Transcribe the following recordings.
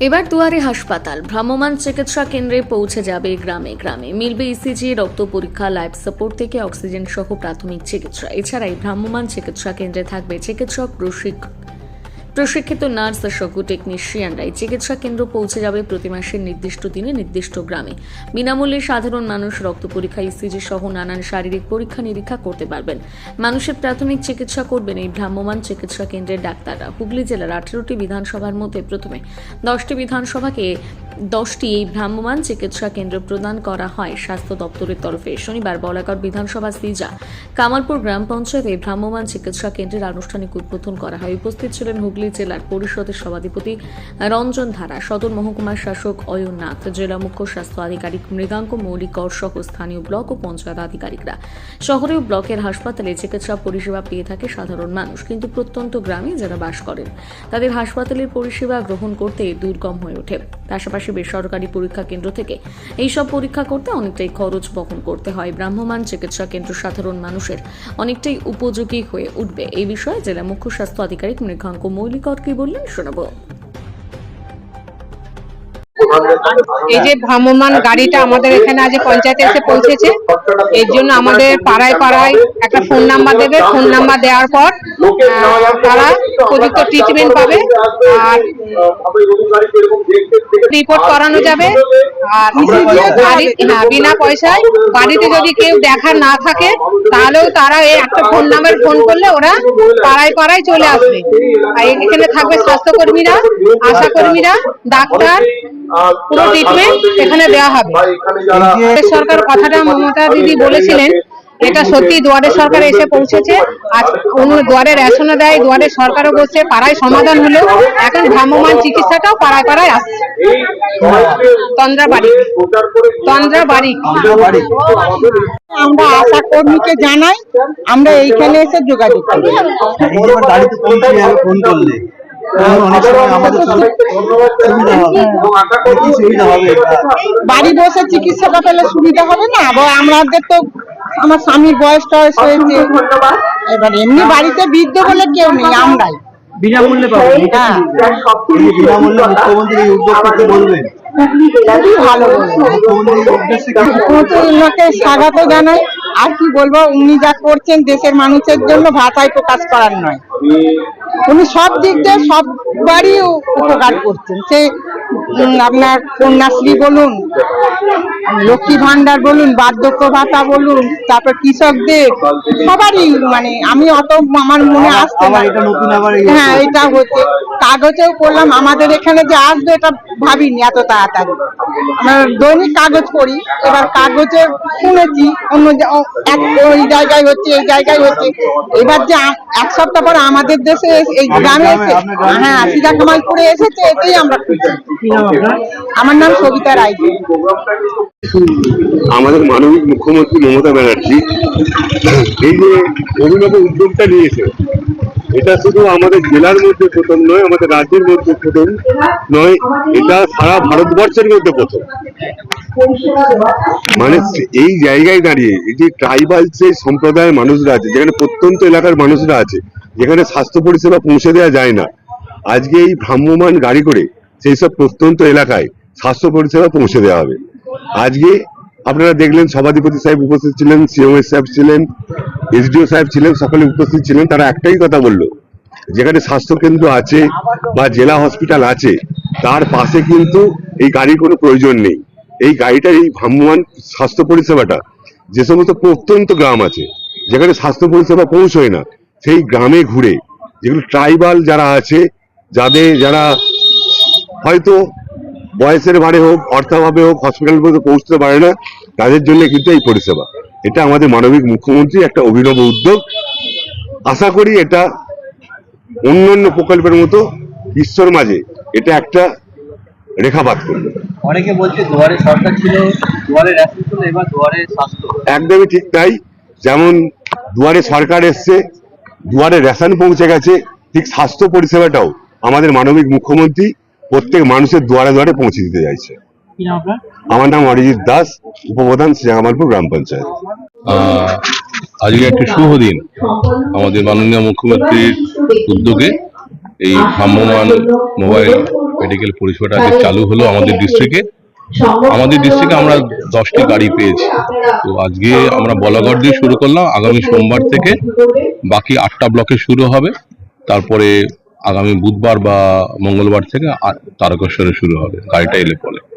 এবার দুয়ারে হাসপাতাল। ভ্রাম্যমান চিকিৎসা কেন্দ্রে পৌঁছে যাবে গ্রামে গ্রামে। মিলবে ইসিজি রক্ত পরীক্ষা লাইফ সাপোর্ট থেকে অক্সিজেন সহ প্রাথমিক চিকিৎসা। এছাড়াই ভ্রাম্যমান চিকিৎসা কেন্দ্রে থাকবে চিকিৎসক প্রশিক্ষক প্রশিক্ষিত নার্স সহ টেকনিশিয়ানরা এই চিকিৎসা কেন্দ্র পৌঁছে যাবে প্রতি মাসের নির্দিষ্ট দিনে নির্দিষ্ট গ্রামে। বিনামূল্যে সাধারণ মানুষ রক্ত পরীক্ষা ইসিজি সহ নানান শারীরিক পরীক্ষা নিরীক্ষা করতে পারবেন। মানুষের প্রাথমিক চিকিৎসা করবেন এই ভ্রাম্যমান চিকিৎসা কেন্দ্রের ডাক্তাররা। হুগলি জেলার আঠেরোটি বিধানসভার মধ্যে প্রথমে দশটি বিধানসভাকে দশটি এই ভ্রাম্যমাণ চিকিৎসা কেন্দ্র প্রদান করা হয় স্বাস্থ্য দপ্তরের তরফে। শনিবার বলাকর বিধানসভা সিজা কামালপুর গ্রাম পঞ্চায়েতে ভ্রাম্যমাণ চিকিৎসা কেন্দ্রের আনুষ্ঠানিক উদ্বোধন করা হয়। উপস্থিত ছিলেন হুগলি জেলার পরিষদের সভাধিপতি রঞ্জন ধারা, সদর মহকুমার শাসক অয়ননাথ জেলা মুখ্য স্বাস্থ্য আধিকারিক মৃগাঙ্ক মৌলিক মৌলিকর সহ স্থানীয় ব্লক ও পঞ্চায়েত আধিকারিকরা। শহরে ও ব্লকের হাসপাতালে চিকিৎসা পরিষেবা পেয়ে থাকে সাধারণ মানুষ, কিন্তু প্রত্যন্ত গ্রামে যারা বাস করেন, তাদের হাসপাতালের পরিষেবা গ্রহণ করতে দুর্গম হয়ে ওঠে। পাশাপাশি বেসরকারি পরীক্ষা কেন্দ্র থেকে। এইসব পরীক্ষা করতে অনেকটাই খরচ বহন করতে হয়। ভ্রাম্যমান চিকিৎসা কেন্দ্র সাধারণ মানুষের অনেকটাই উপযোগী হয়ে উঠবে। এই বিষয়ে জেলা মুখ্য স্বাস্থ্য আধিকারিক মৃগাঙ্ক মৌলিকর কি বললেন শোনাবো। এই যে ভ্রাম্যমান গাড়িটা আমাদের এখানে আজ পঞ্চায়েতে এসে পৌঁছেছে, এর জন্য আমাদের পাড়ায় পাড়ায় একটা ফোন নাম্বার দেবে। ফোন নাম্বার দেওয়ার পর তারা উপযুক্ত ট্রিটমেন্ট পাবে। আর রিপোর্ট করানো যাবে। আর হ্যাঁ বিনা পয়সায় বাড়িতে যদি কেউ দেখা না থাকে, তাহলেও তারা এই একটা ফোন নাম্বার ফোন করলে ওরা পাড়ায় পাড়ায় চলে আসবে। আর এখানে থাকবে স্বাস্থ্যকর্মীরা, আশাকর্মীরা, ডাক্তার পুরো ট্রিটমেন্ট এখানে দেওয়া হবে। সরকার কথাটা মমতা দিদি বলেছিলেন এটা সত্যি দুয়ারে সরকার এসে পৌঁছেছে। আজ অন্য দুয়ারে রেশনও দেয় দুয়ারে সরকারও বসছে পাড়ায় সমাধান হলো এখন ভ্রাম্যমান চিকিৎসাটাও পাড়ায় পাড়ায় আসছে। তন্দ্রা বাড়ি তন্দ্রা বাড়ি আমরা আশা কর্মীকে জানাই আমরা এইখানে এসে যোগাযোগ করি। এই যে গাড়িতে পৌঁছে যাবে ফোন করলে তখন অনেক সময় আমাদের সুবিধা হবে। সুবিধা হবে বাড়ি বসে চিকিৎসাটা পেলে সুবিধা হবে না? আবার আমাদের তো আমার স্বামীর বয়স টয়স হয়েছে এবার এমনি বাড়িতে বৃদ্ধ বলে কেউ নেই আমরাই। বিনামূল্যে পাবেন হ্যাঁ। বিনামূল্যে মুখ্যমন্ত্রী এই উদ্যোগ বলবেন। খুবই ভালো ওনাকে স্বাগত জানাই। আর কি বলব উনি যা করছেন দেশের মানুষের জন্য ভাষায় প্রকাশ করার নয়। উনি সব দিক দিয়ে সববারই উপকার করছেন। সে আপনার কন্যাশ্রী বলুন লক্ষ্মী ভান্ডার বলুন বার্ধক্য ভাতা বলুন তারপর কৃষকদের সবারই মানে আমি অত আমার মনে এই- হ্যাঁ এটা হচ্ছে। কাগজেও করলাম আমাদের এখানে যে আসবে এটা ভাবিনি এত তাড়াতাড়ি। আমরা দৈনিক কাগজ করি এবার কাগজে শুনেছি অন্য এক ওই জায়গায় হচ্ছে এই জায়গায় হচ্ছে। এবার যে এক সপ্তাহ পর আমাদের দেশে এই গ্রামে এসে হ্যাঁ এসে। সিধা কামালপুরে এসেছে এটাই আমরা আমার নাম সবিতা রায় আমাদের মাননীয় মুখ্যমন্ত্রী মমতা ব্যানার্জি এই যে অভিনব উদ্যোগটা নিয়েছে এটা শুধু আমাদের জেলার মধ্যে প্রথম নয়, আমাদের রাজ্যের মধ্যে প্রথম নয়, এটা সারা ভারতবর্ষের মধ্যে প্রথম। মানে এই জায়গায় দাঁড়িয়ে, এই যে ট্রাইবাল যে সম্প্রদায়ের মানুষরা আছে, যেখানে প্রত্যন্ত এলাকার মানুষরা আছে, যেখানে স্বাস্থ্য পরিষেবা পৌঁছে দেওয়া যায় না, আজকে এই ভ্রাম্যমান গাড়ি করে সেই সব প্রত্যন্ত এলাকায় স্বাস্থ্য পরিষেবা পৌঁছে দেওয়া হবে। আজকে আপনারা দেখলেন সভাধিপতি সাহেব উপস্থিত ছিলেন সিএমএস সাহেব ছিলেন এসডিও সাহেব ছিলেন, সকলে উপস্থিত ছিলেন, তারা একটাই কথা বলল, যেখানে স্বাস্থ্য কেন্দ্র আছে বা জেলা হসপিটাল আছে, তার পাশে কিন্তু এই গাড়ির কোনো প্রয়োজন নেই। এই গাড়িটা এই ভ্রাম্যমান স্বাস্থ্য পরিষেবাটা। যে সমস্ত প্রত্যন্ত গ্রাম আছে, যেখানে স্বাস্থ্য পরিষেবা পৌঁছয় না, সেই গ্রামে ঘুরে, যেগুলো ট্রাইবাল যারা আছে, যাদের যারা হয়তো বয়সের ভারে হোক, অর্থাভাবে হোক হসপিটাল পর্যন্ত পৌঁছতে পারে না, তাদের জন্য কিন্তু এই পরিষেবা। এটা আমাদের মানবিক মুখ্যমন্ত্রী একটা অভিনব উদ্যোগ। আশা করি এটা অন্য অন্য প্রকল্পের মতো বিশ্বর মাঝে এটা একটা রেখাপাত করবে। অনেকে বলছে দুয়ারে সরকার ছিল দুয়ারে রেশন ছিল এবার দুয়ারে স্বাস্থ্য। একদমই ঠিক তাই। যেমন দুয়ারে সরকার এসছে দুয়ারে রেশন পৌঁছে গেছে ঠিক স্বাস্থ্য পরিষেবাটাও আমাদের মানবিক মুখ্যমন্ত্রী প্রত্যেক মানুষের দুয়ারে দুয়ারে পৌঁছে দিতে চাইছে। আমার নাম অরিজিৎ দাস উপপ্রধান শ্রীজামালপুর গ্রাম পঞ্চায়েত। আহ, আজকে একটি শুভ দিন। আমাদের মাননীয় মুখ্যমন্ত্রীর উদ্যোগে এই ভ্রাম্যমান মোবাইল মেডিকেল পরিষেবাটা আজকে চালু হলো আমাদের ডিস্ট্রিক্টে আমাদের ডিস্ট্রিক্টে আমরা দশটি গাড়ি পেয়েছি। তো আজকে আমরা বলাগড় দিয়ে শুরু করলাম। আগামী সোমবার থেকে বাকি আটটা ব্লকে শুরু হবে। তারপরে আগামী বুধবার বা মঙ্গলবার থেকে তারকেশ্বরে শুরু হবে। গাড়িটা এলে পরে।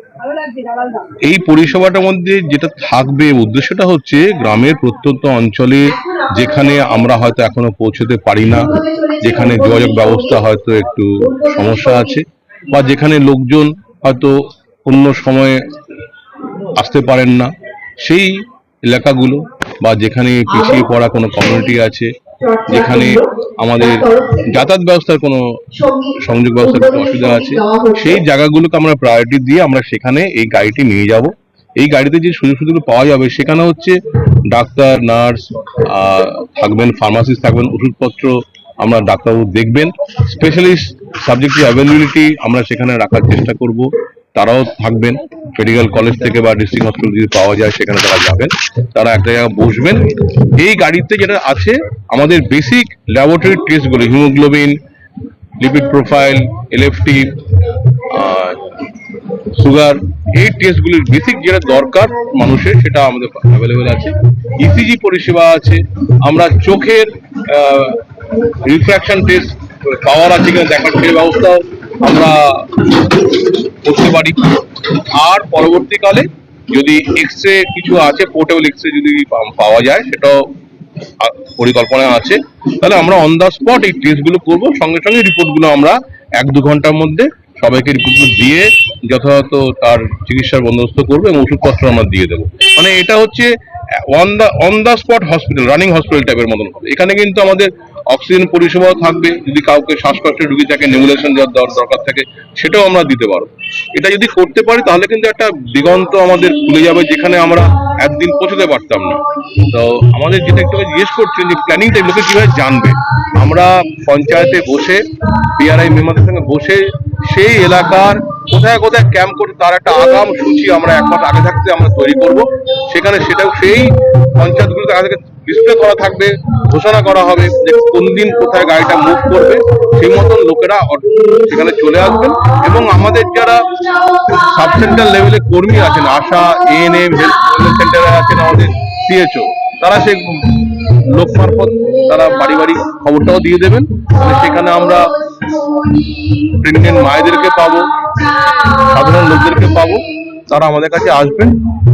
এই পরিষেবাটার মধ্যে যেটা থাকবে, উদ্দেশ্যটা হচ্ছে গ্রামের প্রত্যন্ত অঞ্চলে যেখানে আমরা হয়তো এখনও পৌঁছতে পারি না, যেখানে যোগাযোগ ব্যবস্থা হয়তো একটু সমস্যা আছে বা যেখানে লোকজন হয়তো অন্য সময়ে আসতে পারেন না। সেই এলাকাগুলো বা যেখানে পিছিয়ে পড়া কোনো কমিউনিটি আছে যেখানে আমাদের যাতায়াত ব্যবস্থার কোনো সংযোগ ব্যবস্থার কোনো অসুবিধা আছে? সেই জায়গাগুলোকে আমরা প্রায়োরিটি দিয়ে আমরা সেখানে এই গাড়িটি নিয়ে যাব। এই গাড়িতে যে সুযোগ সুবিধাগুলো পাওয়া যাবে সেখানে হচ্ছে ডাক্তার নার্স থাকবেন ফার্মাসিস্ট থাকবেন ওষুধপত্র আমরা ডাক্তারবাবু দেখবেন। স্পেশালিস্ট সাবজেক্ট অ্যাভেলেবিলিটি আমরা সেখানে রাখার চেষ্টা করব। তারাও থাকবেন। মেডিকেল কলেজ থেকে বা ডিস্ট্রিক্ট হসপিটাল যদি পাওয়া যায়, সেখানে তারা যাবেন। তারা একটা জায়গায় বসবেন। এই গাড়িতে যেটা আছে, আমাদের বেসিক ল্যাবরেটরি টেস্টগুলো haemoglobin lipid profile LFT sugar এই টেস্টগুলির বেসিক যেটা দরকার মানুষের, সেটা আমাদের অ্যাভেলেবেল আছে। ইসিজি পরিষেবা আছে। আমরা চোখের রিফ্র্যাকশন টেস্ট পাওয়ার আছে কিনা দেখার, সেই ব্যবস্থাও আমরা করতে পারি। আর পরবর্তীকালে যদি এক্স রে কিছু আছে পোর্টেবল এক্স রে যদি পাওয়া যায়, সেটাও পরিকল্পনা আছে। তাহলে আমরা অন দা স্পট এই টেস্টগুলো করব। সঙ্গে সঙ্গে রিপোর্টগুলো আমরা এক দু ঘণ্টার মধ্যে সবাইকে রিপোর্টগুলো দিয়ে যথাযথ তার চিকিৎসার বন্দোবস্ত করব এবং ওষুধপত্র আমরা দিয়ে দেবো। মানে এটা হচ্ছে on the on the spot hospital running hospital টাইপের মতন হবে। এখানে কিন্তু আমাদের অক্সিজেন পরিষেবাও থাকবে, যদি কাউকে শ্বাসকষ্টের রুগী থাকে নেবুলেশন দেওয়ার দরকার থাকে, সেটাও আমরা দিতে পারব। এটা যদি করতে পারি, তাহলে কিন্তু একটা দিগন্ত আমাদের খুলে যাবে, যেখানে আমরা একদিন পৌঁছতে পারতাম না। তো আমাদের যেটা একটু জিজ্ঞেস করছেন যে প্ল্যানিংটা লোকে কীভাবে জানবে? আমরা পঞ্চায়েতে বসে পিআরআই মেম্বারদের সঙ্গে বসে, সেই এলাকার কোথায় কোথায় ক্যাম্প করে তার একটা আগাম সূচি আমরা এক মাস আগে থাকতে আমরা তৈরি করব। সেখানে সেটাও সেই পঞ্চায়েতগুলোতে আগে থেকে ডিসপ্লে করা থাকবে, ঘোষণা করা হবে যে কোন দিন কোথায় গাড়িটা মুভ করবে, সেই মতন লোকেরা সেখানে চলে আসবেন। এবং আমাদের যারা সাব সেন্টার লেভেলে কর্মী আছেন, আশা এএনএম হেলথ সেন্টারে আছেন আমাদের সিএচও তারা সেই লোক মারফত তারা বাড়ি বাড়ি খবরটাও দিয়ে দেবেন। সেখানে আমরা প্রেগনেন্ট মায়েদেরকে পাবো, সাধারণ লোকদেরকে পাবো। তারা আমাদের কাছে আসবেন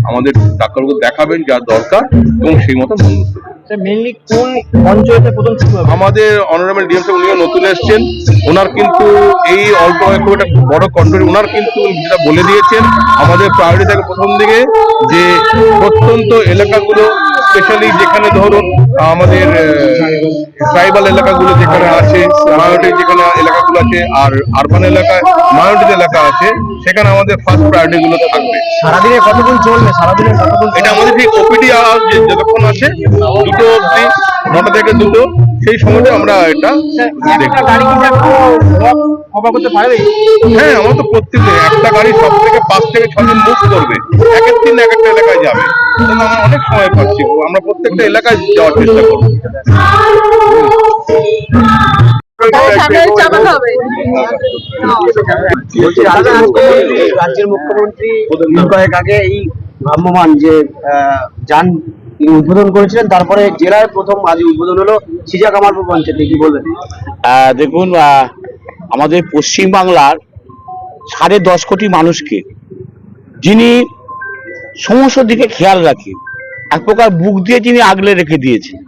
আমাদের ডাক্তারবাবু দেখাবেন যা দরকার এবং সেই মতো করবেন। মেনলি কোন পঞ্চায়েতে প্রথম শুরু হবে? আমাদের অনারেবল ডিএম সাহেব উনিও নতুন এসছেন। ওনার কিন্তু এই অল্প খুব একটা বড় কন্ট্রোল ওনার কিন্তু যেটা বলে দিয়েছেন আমাদের প্রায়োরিটি থাকে প্রথম দিকে যে প্রত্যন্ত এলাকাগুলো স্পেশালি যেখানে ধরুন আমাদের ট্রাইবাল এলাকাগুলো যেখানে আছে মায়োরিটি যেখানে এলাকাগুলো আছে আর আরবান এলাকায় মায়োরিটি এলাকা আছে সেখানে আমাদের ফার্স্ট প্রায়োরিটি গুলো থাকবে। সারাদিনে কতক্ষণ চলবে? সারাদিনে কতক্ষণ এটা আমাদের ঠিক ওপিডি যতক্ষণ আছে দুটো অবধি নটা থেকে দুটো সেই সময়টা আমরা এটা হ্যাঁ আমার তো প্রত্যেকদিন একটা গাড়ি সব থেকে পাঁচ থেকে ছদিন মুভ করবে এক এক দিন এক একটা এলাকায় যাবে। আমরা অনেক সময় পাচ্ছি। আমরা প্রত্যেকটা এলাকায় যাওয়ার চেষ্টা করব। বলছি রাজ্যের মুখ্যমন্ত্রী রাজ্যের মুখ্যমন্ত্রী দিন কয়েক আগে এই ভ্রাম্যমান যে আহ, যান তিনি উদ্বোধন করেছিলেন, তারপরে জেলার প্রথম আজ উদ্বোধন হলো সিজা কামারপুর পঞ্চায়েতে, কি বলবেন? দেখুন আমাদের পশ্চিমবাংলার সাড়ে দশ কোটি মানুষকে যিনি সমস্ত দিকে খেয়াল রাখেন, এক প্রকার বুক দিয়ে যিনি আগলে রেখে দিয়েছেন,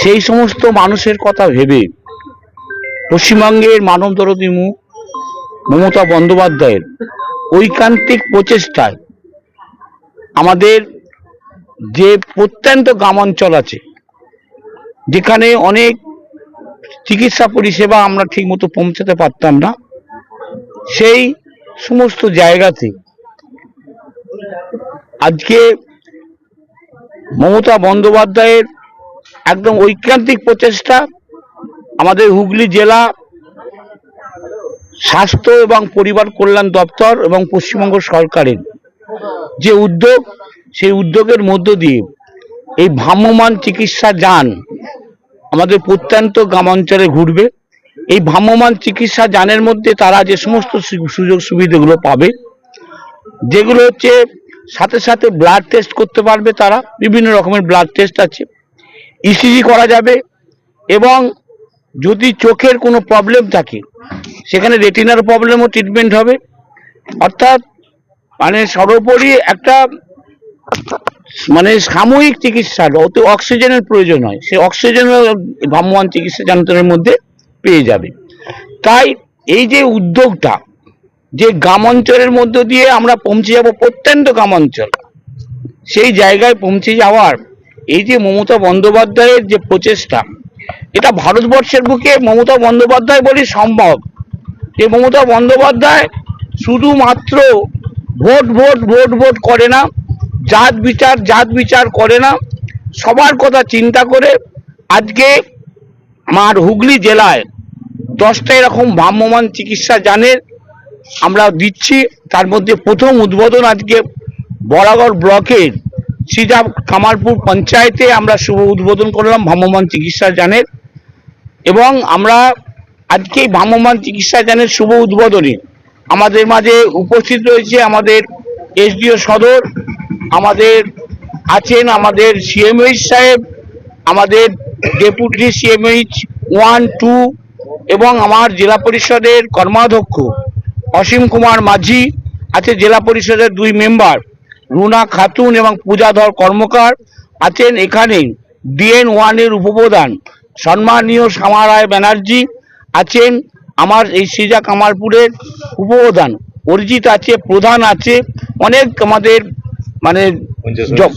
সেই সমস্ত মানুষের কথা ভেবে পশ্চিমবঙ্গের মানব দরদি মুখ মমতা বন্দ্যোপাধ্যায়ের ঐকান্তিক প্রচেষ্টায় আমাদের যে প্রত্যন্ত গ্রামাঞ্চল আছে, যেখানে অনেক চিকিৎসা পরিষেবা আমরা ঠিকমতো পৌঁছাতে পারতাম না, সেই সমস্ত জায়গাতে আজকে মমতা বন্দ্যোপাধ্যায়ের একদম ঐক্রান্তিক প্রচেষ্টা আমাদের হুগলি জেলা স্বাস্থ্য এবং পরিবার কল্যাণ দপ্তর এবং পশ্চিমবঙ্গ সরকারের যে উদ্যোগ সেই উদ্যোগের মধ্য দিয়ে এই ভ্রাম্যমান চিকিৎসা যান আমাদের প্রত্যন্ত গ্রামাঞ্চলে ঘুরবে। এই ভ্রাম্যমান চিকিৎসা যানের মধ্যে তারা যে সমস্ত সুযোগ সুবিধাগুলো পাবে, যেগুলো হচ্ছে সাথে সাথে ব্লাড টেস্ট করতে পারবে তারা, বিভিন্ন রকমের ব্লাড টেস্ট আছে। ইসিজি করা যাবে এবং যদি চোখের কোনো প্রবলেম থাকে, সেখানে রেটিনার প্রবলেমও ট্রিটমেন্ট হবে। অর্থাৎ মানে সর্বোপরি একটা মানে সাময়িক চিকিৎসার অতি অক্সিজেনের প্রয়োজন হয়, সে অক্সিজেন ভ্রাম্যমান চিকিৎসা যন্ত্রের মধ্যে পেয়ে যাবে। তাই এই যে উদ্যোগটা, যে গ্রাম অঞ্চলের মধ্য দিয়ে আমরা পৌঁছে যাব প্রত্যন্ত গ্রাম অঞ্চল সেই জায়গায় পৌঁছে যাওয়ার এই যে মমতা বন্দ্যোপাধ্যায়ের যে প্রচেষ্টা, এটা ভারতবর্ষের বুকে মমতা বন্দ্যোপাধ্যায় বলি সম্ভব। যে মমতা বন্দ্যোপাধ্যায় শুধুমাত্র ভোট ভোট ভোট ভোট করে না জাত বিচার জাত বিচার করে না। সবার কথা চিন্তা করে আজকে আমার হুগলি জেলায় দশটা এরকম ভ্রাম্যমান চিকিৎসা জানের আমরা দিচ্ছি। তার মধ্যে প্রথম উদ্বোধন আজকে বরাগড় ব্লকের সিজা কামারপুর পঞ্চায়েতে আমরা শুভ উদ্বোধন করলাম ভ্রাম্যমান চিকিৎসা জানের এবং আমরা আজকে ভ্রাম্যমান চিকিৎসা যানের শুভ উদ্বোধনে আমাদের মাঝে উপস্থিত রয়েছে আমাদের এসডিও সদর আমাদের আছেন আমাদের সিএমএইচ সাহেব, আমাদের ডেপুটি সিএমএইচ ওয়ান টু এবং আমার জেলা পরিষদের কর্মাধ্যক্ষ অসীম কুমার মাঝি, আছে জেলা পরিষদের দুই মেম্বার রুনা খাতুন এবং পূজাধর কর্মকার, আছেন এখানে ডিএন ওয়ানের উপপ্রধান সম্মানীয় শ্যামা রায় ব্যানার্জি, আছেন আমার এই সিজা কামারপুরের উপপ্রধান, অরিজিৎ আছে, প্রধান আছে, অনেক আমাদের মানে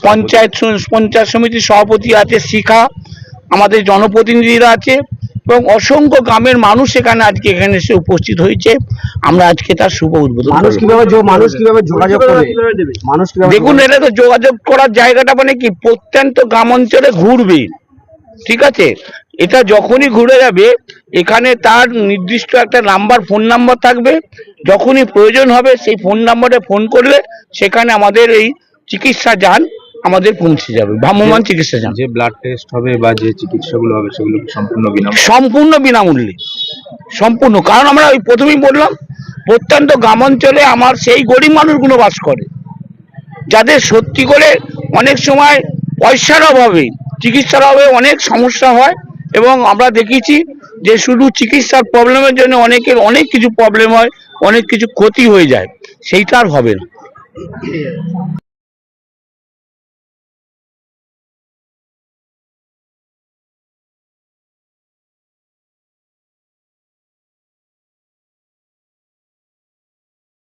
পঞ্চায়েত পঞ্চায়েত সমিতির সভাপতি আছে শিখা আমাদের জনপ্রতিনিধিরা আছে এবং অসংখ্য গ্রামের মানুষ এখানে আজকে এখানে এসে উপস্থিত হয়েছে। আমরা আজকে তার শুভ উদ্বোধন মানুষ কীভাবে মানুষ কীভাবে যোগাযোগ মানুষ দেখুন এটা তো যোগাযোগ করার জায়গাটা মানে কি? প্রত্যন্ত গ্রাম অঞ্চলে ঘুরবে। ঠিক আছে? এটা যখনই ঘুরে যাবে এখানে তার নির্দিষ্ট একটা নাম্বার ফোন নাম্বার থাকবে। যখনই প্রয়োজন হবে সেই ফোন নাম্বারে ফোন করলে সেখানে আমাদের এই চিকিৎসা যান আমাদের পৌঁছে যাবে ভ্রাম্যমান চিকিৎসা যান। যে ব্লাড টেস্ট হবে বা যে চিকিৎসাগুলো হবে সেগুলো সম্পূর্ণ বিনামূল্যে? সম্পূর্ণ বিনামূল্যে। সম্পূর্ণ। কারণ আমরা ওই প্রথমেই বললাম প্রত্যন্ত গ্রামাঞ্চলে আমার সেই গরিব মানুষগুলো বাস করে যাদের সত্যি করে অনেক সময় পয়সার অভাবে চিকিৎসার অভাবে অনেক সমস্যা হয় এবং আমরা দেখেছি যে শুধু চিকিৎসার প্রবলেমের জন্য অনেকের অনেক কিছু প্রবলেম হয় অনেক কিছু ক্ষতি হয়ে যায় সেইটা আর হবে না।